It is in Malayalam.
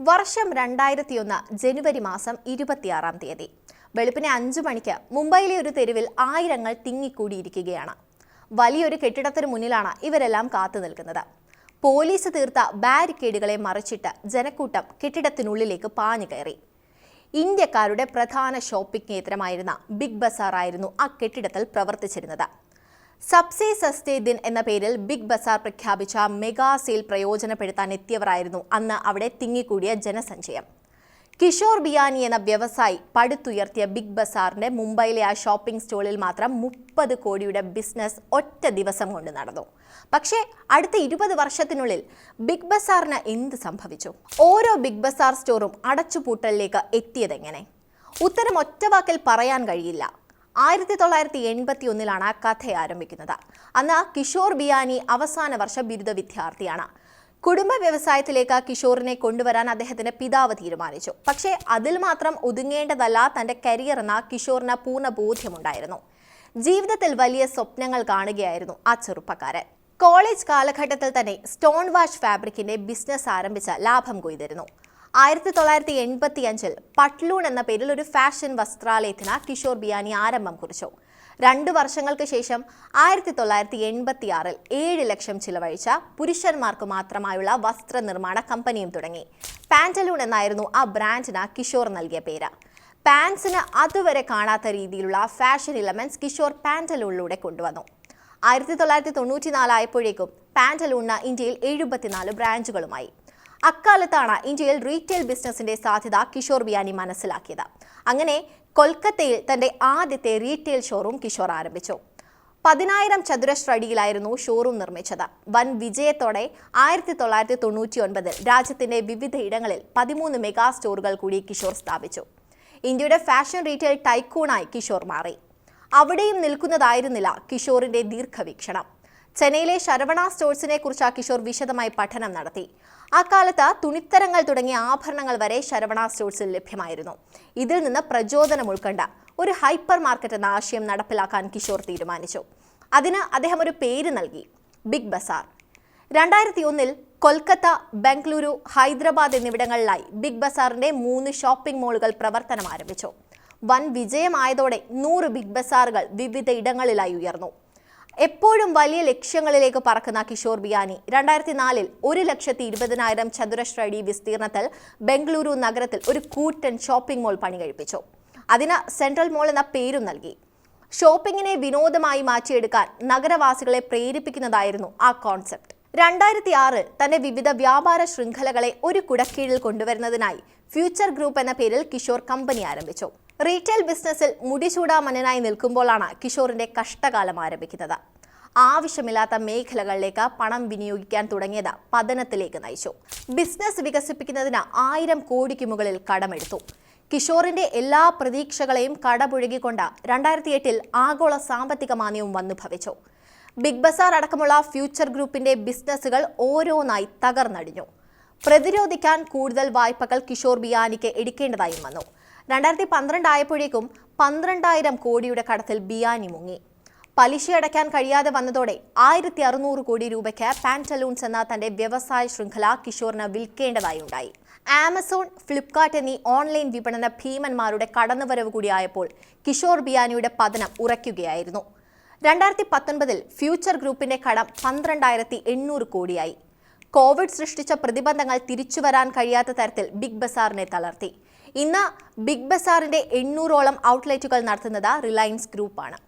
വർഷം രണ്ടായിരത്തിയൊന്ന് ജനുവരി മാസം ഇരുപത്തിയാറാം തീയതി. വെളുപ്പിനെ അഞ്ചു മണിക്ക് മുംബൈയിലെ ഒരു തെരുവിൽ ആയിരങ്ങൾ തിങ്ങിക്കൂടിയിരിക്കുകയാണ്. വലിയൊരു കെട്ടിടത്തിന് മുന്നിലാണ് ഇവരെല്ലാം കാത്തു നിൽക്കുന്നത്. പോലീസ് തീർത്ത ബാരിക്കേഡുകളെ മറിച്ചിട്ട് ജനക്കൂട്ടം കെട്ടിടത്തിനുള്ളിലേക്ക് പാഞ്ഞു കയറി. ഇന്ത്യക്കാരുടെ പ്രധാന ഷോപ്പിംഗ് കേന്ദ്രമായിരുന്ന ബിഗ് ബസാറായിരുന്നു ആ കെട്ടിടത്തിൽ പ്രവർത്തിച്ചിരുന്നത്. സബ്സെ സസ്തേ ദിൻ എന്ന പേരിൽ ബിഗ് ബസാർ പ്രഖ്യാപിച്ച മെഗാ സെയിൽ പ്രയോജനപ്പെടുത്താൻ എത്തിയവരായിരുന്നു അന്ന് അവിടെ തിങ്ങിക്കൂടിയ ജനസഞ്ചയം. കിഷോർ ബിയാനി എന്ന വ്യവസായി പടുത്തുയർത്തിയ ബിഗ് ബസാറിന്റെ മുംബൈയിലെ ആ ഷോപ്പിംഗ് സ്റ്റോളിൽ മാത്രം മുപ്പത് കോടിയുടെ ബിസിനസ് ഒറ്റ ദിവസം കൊണ്ട് നടന്നു. പക്ഷേ അടുത്ത ഇരുപത് വർഷത്തിനുള്ളിൽ ബിഗ് ബസാറിന് എന്ത് സംഭവിച്ചു? ഓരോ ബിഗ് ബസാർ സ്റ്റോറും അടച്ചുപൂട്ടലിലേക്ക് എത്തിയതെങ്ങനെ? ഉത്തരം ഒറ്റവാക്കിൽ പറയാൻ കഴിയില്ല. ആയിരത്തി തൊള്ളായിരത്തി എൺപത്തി ഒന്നിലാണ് കഥ ആരംഭിക്കുന്നത്. അന്ന് കിഷോർ ബിയാനി അവസാന വർഷ ബിരുദ വിദ്യാർത്ഥിയാണ്. കുടുംബ വ്യവസായത്തിലേക്ക് കിഷോറിനെ കൊണ്ടുവരാൻ അദ്ദേഹത്തിന്റെ പിതാവ് തീരുമാനിച്ചു. പക്ഷേ അതിൽ മാത്രം ഒതുങ്ങേണ്ടതല്ല തന്റെ കരിയർ എന്ന കിഷോറിന് പൂർണ ബോധ്യമുണ്ടായിരുന്നു. ജീവിതത്തിൽ വലിയ സ്വപ്നങ്ങൾ കാണുകയായിരുന്നു ആ ചെറുപ്പക്കാരൻ. കോളേജ് കാലഘട്ടത്തിൽ തന്നെ സ്റ്റോൺ വാഷ് ഫാബ്രിക്കിന്റെ ബിസിനസ് ആരംഭിച്ച ലാഭം കൊയ്തിരുന്നു. ആയിരത്തി തൊള്ളായിരത്തി എൺപത്തി അഞ്ചിൽ പട്ലൂൺ എന്ന പേരിൽ ഒരു ഫാഷൻ വസ്ത്രാലയത്തിന് കിഷോർ ബിയാനി ആരംഭം കുറിച്ചു. രണ്ട് വർഷങ്ങൾക്ക് ശേഷം ആയിരത്തി തൊള്ളായിരത്തി എൺപത്തി ആറിൽ ഏഴ് ലക്ഷം ചിലവഴിച്ച പുരുഷന്മാർക്ക് മാത്രമായുള്ള വസ്ത്രനിർമ്മാണ കമ്പനിയും തുടങ്ങി. പാന്റലൂൺ എന്നായിരുന്നു ആ ബ്രാൻഡിന് കിഷോർ നൽകിയ പേര്. പാൻസിന് അതുവരെ കാണാത്ത രീതിയിലുള്ള ഫാഷൻ ഇലമെന്റ്സ് കിഷോർ പാന്റലൂണിലൂടെ കൊണ്ടുവന്നു. ആയിരത്തി തൊള്ളായിരത്തി തൊണ്ണൂറ്റി നാലായപ്പോഴേക്കും പാന്റലൂണിന് ഇന്ത്യയിൽ എഴുപത്തിനാല് ബ്രാഞ്ചുകളുമായി അക്കാലത്താണ് ഇന്ത്യയിൽ റീറ്റെയിൽ ബിസിനസിന്റെ സാധ്യത കിഷോർ ബിയാനി മനസ്സിലാക്കിയത്. അങ്ങനെ കൊൽക്കത്തയിൽ തന്റെ ആദ്യത്തെ റീറ്റെയിൽ ഷോറൂം കിഷോർ ആരംഭിച്ചു. പതിനായിരം ചതുരശ്ര അടിയിലായിരുന്നു ഷോറൂം നിർമ്മിച്ചത്. വൻ വിജയത്തോടെ ആയിരത്തി തൊള്ളായിരത്തി തൊണ്ണൂറ്റി ഒൻപതിൽ രാജ്യത്തിന്റെ വിവിധ ഇടങ്ങളിൽ പതിമൂന്ന് മെഗാ സ്റ്റോറുകൾ കൂടി കിഷോർ സ്ഥാപിച്ചു. ഇന്ത്യയുടെ ഫാഷൻ റീറ്റെയിൽ ടൈക്കൂണായി കിഷോർ മാറി. അവിടെയും നിൽക്കുന്നതായിരുന്നില്ല കിഷോറിന്റെ ദീർഘവീക്ഷണം. ചെന്നൈയിലെ ശരവണ സ്റ്റോഴ്സിനെ കുറിച്ച് കിഷോർ വിശദമായി പഠനം നടത്തി. അക്കാലത്ത് തുണിത്തരങ്ങൾ തുടങ്ങിയ ആഭരണങ്ങൾ വരെ ശരവണ സ്റ്റോഴ്സിൽ ലഭ്യമായിരുന്നു. ഇതിൽ നിന്ന് പ്രചോദനം ഉൾക്കൊണ്ട ഒരു ഹൈപ്പർ മാർക്കറ്റ് എന്ന ആശയം നടപ്പിലാക്കാൻ കിഷോർ തീരുമാനിച്ചു. അതിന് അദ്ദേഹം ഒരു പേര് നൽകി ബിഗ് ബസാർ. രണ്ടായിരത്തി ഒന്നിൽ കൊൽക്കത്ത ബംഗളൂരു ഹൈദരാബാദ് എന്നിവിടങ്ങളിലായി ബിഗ് ബസാറിന്റെ മൂന്ന് ഷോപ്പിംഗ് മാളുകൾ പ്രവർത്തനം ആരംഭിച്ചു. വൻ വിജയമായതോടെ നൂറ് ബിഗ് ബസാറുകൾ വിവിധ ഇടങ്ങളിലായി ഉയർന്നു. എപ്പോഴും വലിയ ലക്ഷ്യങ്ങളിലേക്ക് പറക്കുന്ന കിഷോർ ബിയാനി. രണ്ടായിരത്തി നാലിൽ ഒരു ലക്ഷത്തി ഇരുപതിനായിരം ചതുരശ്ര അടി വിസ്തീർണത്തിൽ ബംഗളൂരു നഗരത്തിൽ ഒരു കൂറ്റൻ ഷോപ്പിംഗ് മോൾ പണി കഴിപ്പിച്ചു. അതിന് സെൻട്രൽ മോൾ എന്ന പേരും നൽകി. ഷോപ്പിങ്ങിനെ വിനോദമായി മാറ്റിയെടുക്കാൻ നഗരവാസികളെ പ്രേരിപ്പിക്കുന്നതായിരുന്നു ആ കോൺസെപ്റ്റ്. രണ്ടായിരത്തി ആറിൽ തന്റെ വിവിധ വ്യാപാര ശൃംഖലകളെ ഒരു കുടക്കീഴിൽ കൊണ്ടുവരുന്നതിനായി ഫ്യൂച്ചർ ഗ്രൂപ്പ് എന്ന പേരിൽ കിഷോർ കമ്പനി ആരംഭിച്ചു. റീറ്റെയിൽ ബിസിനസ്സിൽ മുടിചൂടാമന്നനായി നിൽക്കുമ്പോഴാണ് കിഷോറിന്റെ കഷ്ടകാലം ആരംഭിക്കുന്നത്. ആവശ്യമില്ലാത്ത മേഖലകളിലേക്ക് പണം വിനിയോഗിക്കാൻ തുടങ്ങിയത് പതനത്തിലേക്ക് നയിച്ചു. ബിസിനസ് വികസിപ്പിക്കുന്നതിന് ആയിരം കോടിക്ക് മുകളിൽ കടമെടുത്തു. കിഷോറിന്റെ എല്ലാ പ്രതീക്ഷകളെയും കടപുഴകിക്കൊണ്ട് രണ്ടായിരത്തി എട്ടിൽ ആഗോള സാമ്പത്തിക മാന്ദ്യവും വന്നു ഭവിച്ചു. ബിഗ് ബസാർ അടക്കമുള്ള ഫ്യൂച്ചർ ഗ്രൂപ്പിന്റെ ബിസിനസ്സുകൾ ഓരോന്നായി തകർന്നടിഞ്ഞു. പ്രതിരോധിക്കാൻ കൂടുതൽ വായ്പകൾ കിഷോർ ബിയാനിക്ക് എടുക്കേണ്ടതായും വന്നു. രണ്ടായിരത്തി പന്ത്രണ്ട് ആയപ്പോഴേക്കും പന്ത്രണ്ടായിരം കോടിയുടെ കടത്തിൽ ബിയാനി മുങ്ങി. പലിശ അടയ്ക്കാൻ കഴിയാതെ വന്നതോടെ ആയിരത്തി അറുന്നൂറ് കോടി രൂപയ്ക്ക് പാന്റലൂൺസ് എന്ന തന്റെ വ്യവസായ ശൃംഖല കിഷോറിന് വിൽക്കേണ്ടതായി ഉണ്ടായി ആമസോൺ ഫ്ലിപ്കാർട്ട് എന്നീ ഓൺലൈൻ വിപണന ഭീമന്മാരുടെ കടന്നുവരവ് കൂടിയായപ്പോൾ കിഷോർ ബിയാനിയുടെ പതനം ഉറയ്ക്കുകയായിരുന്നു. രണ്ടായിരത്തി പത്തൊൻപതിൽ ഫ്യൂച്ചർ ഗ്രൂപ്പിന്റെ കടം പന്ത്രണ്ടായിരത്തി എണ്ണൂറ് കോടിയായി. കോവിഡ് സൃഷ്ടിച്ച പ്രതിബന്ധങ്ങൾ തിരിച്ചുവരാൻ കഴിയാത്ത തരത്തിൽ ബിഗ് ബസാറിനെ തളർത്തി. ഇന്ന് ബിഗ് ബസാറിന്റെ എണ്ണൂറോളം ഔട്ട്ലെറ്റുകൾ നടത്തുന്നത് റിലയൻസ് ഗ്രൂപ്പാണ്.